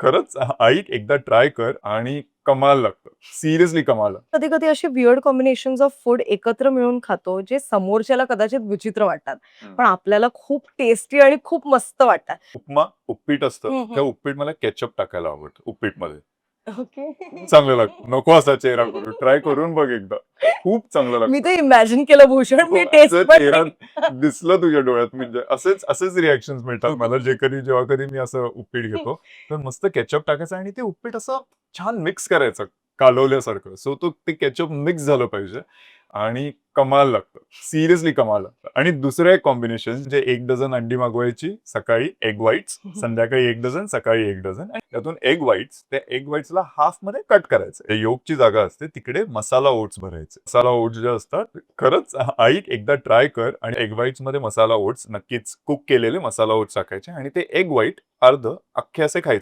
खरंच आई एकदा ट्राय कर आणि कमाल लागतं. सिरियसली कमाल कधी कधी असे विअर्ड कॉम्बिनेशन ऑफ फूड एकत्र मिळून खातो जे समोरच्याला कदाचित विचित्र वाटतात. पण आपल्याला खूप टेस्टी आणि खूप मस्त वाटतात. उपमा उपीट असतं. त्या उपीट मला केचप टाकायला आवडतं उपीटमध्ये ओके. चांगलं लागतं. नको असा चेहरा करू. ट्राय करून बघ एकदा. खूप चांगलं मी ते इमॅजिन केलं भूषण. मी हो, टेस्ट चेहरा दिसलं तुझ्या डोळ्यात म्हणजे असेच असेच रिॲक्शन मिळतात मला. जे कधी जेव्हा कधी मी असं उपीट घेतो तर मस्त केचप टाकायचं आणि ते उपीट असं छान मिक्स करायचं कालवल्यासारखं. सो तो ते केचप मिक्स झालं पाहिजे. आणि कमाल लागतं. सिरियसली कमाल लागतं. आणि दुसरं एक कॉम्बिनेशन जे एक डझन अंडी मागवायची सकाळी एग व्हाईट्स संध्याकाळी एक डझन सकाळी एक डझन आणि त्यातून एग व्हाईट्स त्या एग व्हाईट्सला हाफमध्ये कट करायचं. योगची जागा असते तिकडे मसाला ओट्स भरायचे. मसाला ओट्स जे असतात खरंच आई एकदा ट्राय कर आणि एग व्हाईट्समध्ये मसाला ओट्स नक्कीच कुक केलेले मसाला ओट्स टाकायचे आणि ते एग व्हाईट अर्ध अख्खे असे खायचे.